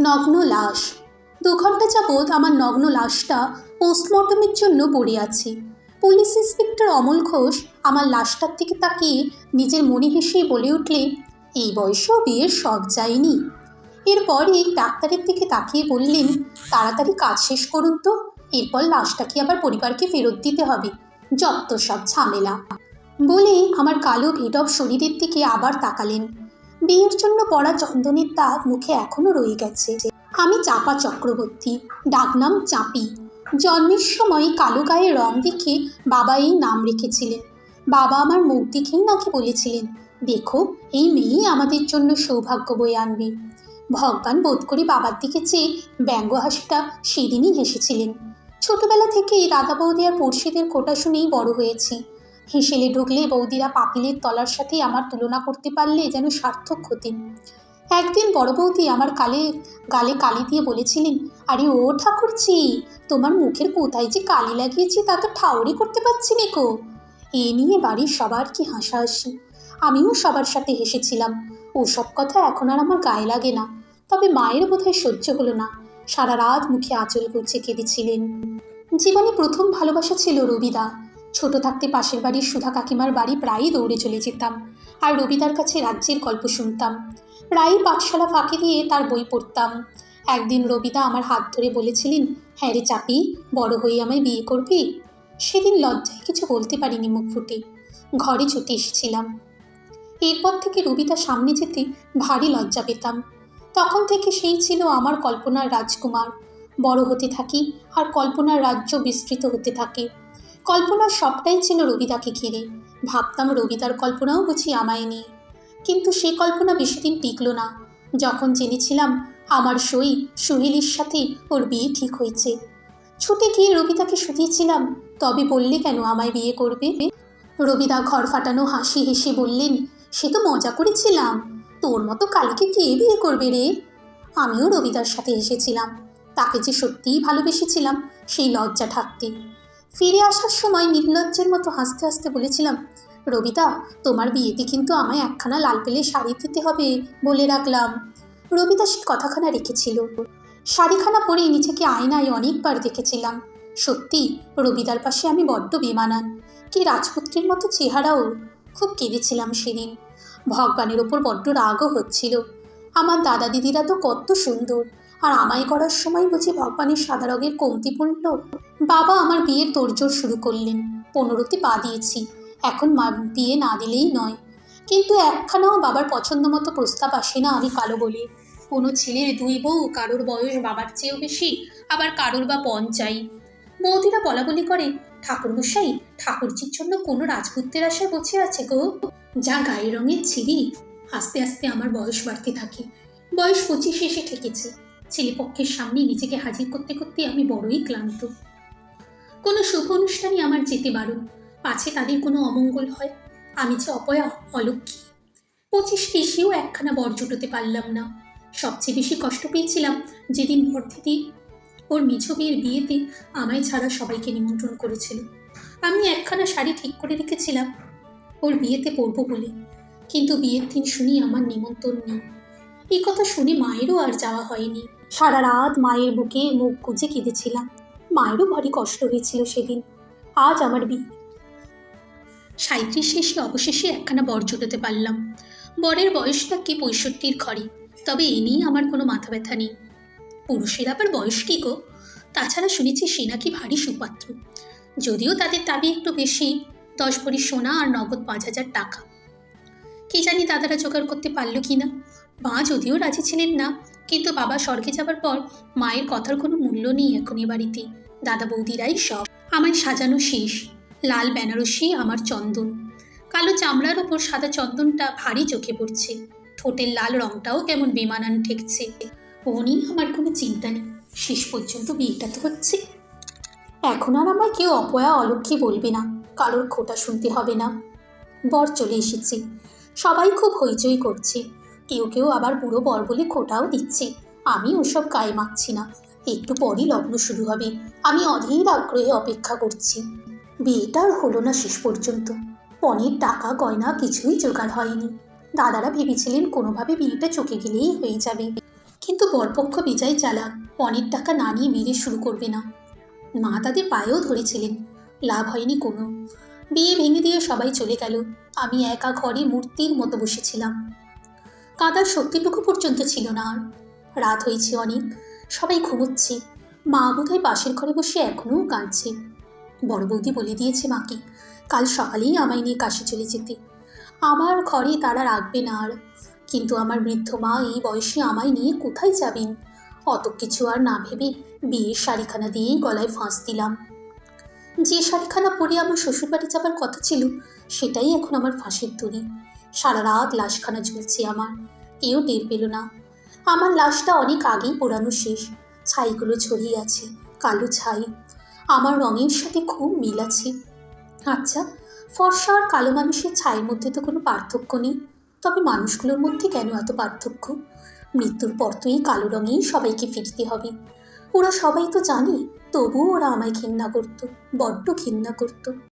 নগ্ন লাশ। দু ঘণ্টা যাবৎ আমার নগ্ন লাশটা পোস্টমর্টমের জন্য পড়ে আছে। পুলিশ ইন্সপেক্টর অমল ঘোষ আমার লাশটার দিকে তাকিয়ে নিজের মনে হেসেই বলে উঠলে, এই বয়সেও বিয়ের শখ যায়নি। এরপরই ডাক্তারের দিকে তাকিয়ে বললেন, তাড়াতাড়ি কাজ শেষ করুন তো, এরপর লাশটাকে আবার পরিবারকে ফেরত দিতে হবে। যত সব ঝামেলা। বলে আমার কালো ভিটব শরীরের দিকে আবার তাকালেন। বিয়ের জন্য পড়া চন্দনের দাগ মুখে এখনও রয়ে গেছে। আমি চাপা চক্রবর্তী, ডাকনাম চাপি। জন্মের সময় কালো গায়ে রং দেখে বাবা এই নাম রেখেছিলেন। বাবা আমার মুখ দেখেই নাকি বলেছিলেন, দেখো, এই মেয়েই আমাদের জন্য সৌভাগ্য বয়ে আনবে। ভগবান বোধ করে বাবার দিকে চেয়ে ব্যঙ্গ হাসিটা সেদিনই হেসেছিলেন। ছোটবেলা থেকেই দাদা বৌদি আর পড়শিদের কোটা শুনেই বড় হয়েছি। হেসেলে ঢুকলে বৌদিরা পাপিলের তলার সাথে আমার তুলনা করতে পারলে যেন সার্থক হতেন একদিন বড় বৌদি আমার কালে, গালে কালি দিয়ে বলেছিলেন, আরে ও ঠাকুরজি তোমার মুখের কোথায় যে কালি লাগিয়েছি তা তো ঠাউরি করতে পারছি নে কো এ নিয়ে বাড়ির সবার কি হাসাহাসি। আমিও সবার সাথে হেসেছিলাম। ওসব কথা এখন আর আমার গায়ে লাগে না। তবে মায়ের বোধহয় সহ্য হলো না। সারা রাত মুখে আঁচল গুছে কেঁদেছিলেন। জীবনে প্রথম ভালোবাসা ছিল রবিদা। ছোট থাকতে পাশের বাড়ির সুধা কাকিমার বাড়ি প্রায়ই দৌড়ে চলে যেতাম, আর রবিদার কাছে রাজ্যের গল্প শুনতাম। প্রায়ই পাঠশালা ফাঁকি দিয়ে তার বই পড়তাম। একদিন রবিদা আমার হাত ধরে বলেছিলেন হ্যাঁ রে চাপি, বড় হয়ে আমায় বিয়ে করবি? সেদিন লজ্জায় কিছু বলতে পারিনি মুখ ফুটে। ঘরে ছুটে এসেছিলাম। এরপর থেকে রবিদার সামনে যেতে ভারী লজ্জা পেতাম। তখন থেকে সেই ছিল আমার কল্পনার রাজকুমার। বড় হতে থাকি আর কল্পনার রাজ্য বিস্তৃত হতে থাকে। কল্পনার সবটাই ছিল রবিদাকে ঘিরে। ভাবতাম রবিদার কল্পনাও বুঝি আমায় নিয়ে। কিন্তু সে কল্পনা বেশিদিন টিকল না। যখন জেনেছিলাম আমার সই সুহিলির সাথে ওর বিয়ে ঠিক হয়েছে। ছুটে গিয়ে রবিদাকে শুধিয়েছিলাম, তবে বললে কেন আমায় বিয়ে করবে? রবিদা ঘর ফাটানো হাসি হেসে বললেন, সে তো মজা করেছিলাম। তোর মতো কালকে কে বিয়ে করবে রে? আমিও রবিদার সাথে এসেছিলাম তাকে যে সত্যিই ভালোবেসেছিলাম সেই লজ্জা ঠাকতে ফিরে আসার সময় নির্লজ্জের মতো হাসতে হাসতে বলেছিলাম, রবিদা, তোমার বিয়েতে কিন্তু আমায় একখানা লাল পেলে শাড়ি দিতে হবে বলে রাখলাম। রবিদা সে কথাখানা রেখেছিল। শাড়িখানা পরে নিজেকে আয়নায় অনেকবার দেখেছিলাম। সত্যি, রবিদার পাশে আমি বড্ড বেমানান। কি রাজপুত্রের মতো চেহারাও খুব কেঁদেছিলাম সেদিন। ভগবানের ওপর বড্ড রাগও হচ্ছিল। আমার দাদা দিদিরা তো কত সুন্দর, আর আমায় করার সময় বুঝি ভগবানের সাদা রঙের কমতি পড়ল। বাবা আমার বিয়ের তোড়জোড় শুরু করলেন। পনেরোতে পা দিয়েছি। এখন মা বিয়ে না দিলেই নয়। কিন্তু একখানাও বাবার পছন্দ মতো প্রস্তাব আসে না আমি কালো বলে। কোনো ছেলের দুই বউ, কারোর বয়স বাবার চেয়েও বেশি, আবার কারোর বা পণ চাই বৌদিরা বলা বলি করে, ঠাকুরমশাই, ঠাকুরজির জন্য কোনো রাজপুত্রের আশায় বসে আছে গো। যা গায়ে রঙের ছিরি, আস্তে আস্তে আমার বয়স বাড়তে থাকে। বয়স পঁচিশে এসে ঠেকেছে। ছেলেপক্ষের সামনে নিজেকে হাজির করতে করতে আমি বড়ই ক্লান্ত। কোনো শুভ অনুষ্ঠানে আমার যেতে বারণ। পাছে তাদের কোনো অমঙ্গল হয়? আমি যে অপয়া অলক্ষী পঁচিশ এসেও একখানা বর জুটোতে পারলাম না। সবচেয়ে বেশি কষ্ট পেয়েছিলাম যেদিন বর্ধিদি ওর মেঝো বিয়ের বিয়েতে আমায় ছাড়া সবাইকে নিমন্ত্রণ করেছিল। আমি একখানা শাড়ি ঠিক করে রেখেছিলাম ওর বিয়েতে পরবো বলে। কিন্তু বিয়ের দিন শুনি আমার নিমন্ত্রণ নেই। এই কথা শুনে মায়েরও আর যাওয়া হয়নি। সারা রাত মায়ের বুকে মুখ গুজে কেঁদেছিলাম। মায়েরও ভারী কষ্ট হয়েছিল সেদিন। আজ আমার বিয়ে। সাঁত্রিশে শেষে অবশেষে একখানা বর জুটোতে পারলাম। বরের বয়সটা কি পঁয়ষট্টির ঘরে, তবে এ নিয়ে আমার কোনো মাথা ব্যথা নেই। পুরুষের আবার বয়স কি গো? তাছাড়া শুনেছি সে নাকি ভারী সুপাত্র। যদিও তাদের দাবি একটু বেশি, দশ ভরি সোনা আর নগদ পাঁচ হাজার টাকা। কি জানি দাদারা জোগাড় করতে পারল কি না? মা যদিও রাজি ছিলেন না কিন্তু বাবা স্বর্গে যাবার পর মায়ের কথার কোনো মূল্য নেই এখন এ বাড়িতে। দাদা বৌদিরাই সব। আমায় সাজানো শেষ। লাল বেনারসি আমার চন্দন। কালো চামড়ার ওপর সাদা চন্দনটা ভারী চোখে পড়ছে। ঠোঁটের লাল রংটাও কেমন বেমানান ঠেকছে। ও নিয়ে আমার কোনো চিন্তা নেই। শেষ পর্যন্ত বিয়েটা তো হচ্ছে। এখন আর আমায় কেউ অপয়া অলক্ষী বলবে না। কারোর খোটা শুনতে হবে না। বর চলে এসেছে। সবাই খুব হইচই করছে। কেউ কেউ আবার বুড়ো বর বলে খোটাও দিচ্ছে। আমি ওসব গায়ে মাখছি না। একটু পরই লগ্ন শুরু হবে। আমি অধীর আগ্রহে অপেক্ষা করছি। বিয়েটা আর হলো না শেষ পর্যন্ত। পণের টাকা, গয়না কিছুই জোগাড় হয়নি। দাদারা ভেবেছিলেন কোনোভাবে বিয়েটা চোখে গেলেই হয়ে যাবে। কিন্তু বরপক্ষ বিজয় চালাক। পণের টাকা না নিয়ে বিয়ে শুরু করবে না। মা তাদের পায়েও ধরেছিলেন। লাভ হয়নি কোনো। বিয়ে ভেঙে দিয়ে সবাই চলে গেল। আমি একা ঘরে মূর্তির মতো বসেছিলাম। কাদার শক্তিটুকু পর্যন্ত ছিল না আর। রাত হয়েছে অনেক, সবাই ঘুমোচ্ছে। মা বোধহয় পাশের ঘরে বসে এখনও কাঁদছে। বড় বৌদি বলে দিয়েছে মাকে, কাল সকালেই আমায় নিয়ে কাশি চলে যেতে। আমার ঘরে তারা রাখবে না আর। কিন্তু আমার বৃদ্ধ মা এই বয়সে আমায় নিয়ে কোথায় যাবেন? অত কিছু আর না ভেবে বিয়ের শাড়িখানা দিয়েই গলায় ফাঁস দিলাম। যে শাড়িখানা পরে আমার শ্বশুরবাড়ি যাবার কথা ছিল, সেটাই এখন আমার ফাঁসের দড়ি। সারা রাত লাশখানা ঝুলছে আমার। কেউ টের পেল না। আমার লাশটা অনেক আগেই পোড়ানো শেষ। ছাইগুলো ছড়িয়ে আছে, কালো ছাই। আমার রঙের সাথে খুব মিল আছে। আচ্ছা ফর্সা আর কালো মানুষের ছাইয়ের মধ্যে তো কোনো পার্থক্য নেই। তবে মানুষগুলোর মধ্যে কেন এত পার্থক্য? মৃত্যুর পর তো এই কালো রঙেই সবাইকে ফিরতে হবে। ওরা সবাই তো জানে, তবুও ওরা আমায় ঘৃণা করতো, বড্ড ঘৃণা করতো।